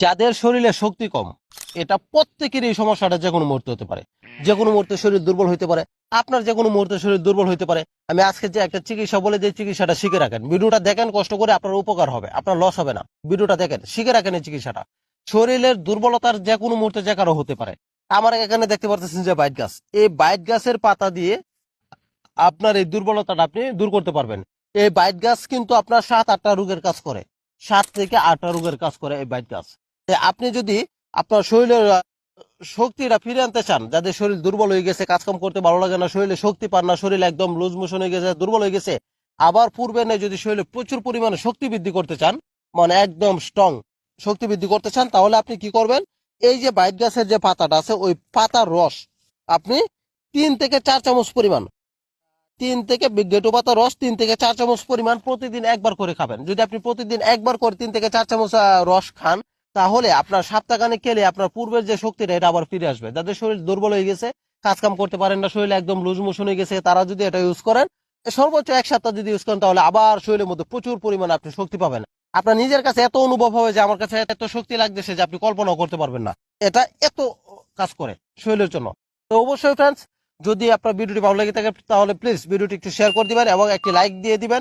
যাদের শরীরে শক্তি কম, এটা প্রত্যেকের এই সমস্যাটা যে কোনো মুহূর্তে হতে পারে। যে কোনো মুহূর্তে শরীর দুর্বল হতে পারে। আপনার যে কোনো মুহূর্তে শরীর দুর্বল হতে পারে। আমি আজকে যে একটা চিকিৎসা বলে যে চিকিৎসাটা শিখে রাখেন, ভিডিওটা দেখেন, কষ্ট করে আপনার উপকার হবে, আপনার লস হবে না। ভিডিওটা দেখেন, শিখে রাখেন এই চিকিৎসাটা। শরীরের দুর্বলতার যে কোনো মুহূর্তে যে কারও হতে পারে। আমার এখানে দেখতে পাচ্ছেন যে বাইট গাছ এই বাইট গাছের পাতা দিয়ে আপনার এই দুর্বলতাটা আপনি দূর করতে পারবেন। এই বাইট গাছ কিন্তু আপনার সাত আটটা রোগের কাজ করে। সাত থেকে আটটা রোগের কাজ করে এই বাইট গাছ আপনি যদি আপনার শরীরের শক্তিটা ফিরে আনতে চান, যাদের শরীর দুর্বল হয়ে গেছে কাজকাম করতে ভালো লাগে না, শরীরে শক্তি পান না, শরীর একদম লুজ মোশন হয়ে গেছে, দুর্বল হয়ে গেছে, আবার পূর্বে নেই যদি শরীরে প্রচুর পরিমাণে শক্তি বৃদ্ধি করতে চান মানে একদম স্ট্রং শক্তি বৃদ্ধি করতে চান, তাহলে আপনি কি করবেন? এই যে বাইট গাছের যে পাতাটা আছে, ওই পাতার রস আপনি তিন থেকে চার চামচ পরিমাণ, তিন থেকে গেটু পাতার রস তিন থেকে চার চামচ পরিমাণ প্রতিদিন একবার করে খাবেন। যদি আপনি প্রতিদিন একবার করে তিন থেকে চার চামচ রস খান তাহলে আপনার সপ্তাহখানে খেলে আপনার পূর্বের যে শক্তিটা, এটা আবার ফিরে আসবে। যাদের শরীর দুর্বল হয়ে গেছে কাজ কাম করতে পারেন না, শরীর একদম লুজ মোশন হয়ে গেছে, তারা যদি এটা ইউজ করেন, সর্বোচ্চ এক সপ্তাহ যদি ইউজ করেন, তাহলে আবার শরীরের মধ্যে প্রচুর পরিমাণে আপনি শক্তি পাবেন। আপনার নিজের কাছে এত অনুভব হবে যে, আমার কাছে এত শক্তি লাগতেছে যে, আপনি কল্পনাও করতে পারবেন না। এটা এত কাজ করে শরীরের জন্য। তো অবশ্যই ফ্রেন্ডস যদি আপনার ভিডিওটি ভালো লেগে থাকে, তাহলে প্লিজ ভিডিওটি একটু শেয়ার করে দিবেন এবং একটি লাইক দিয়ে দিবেন।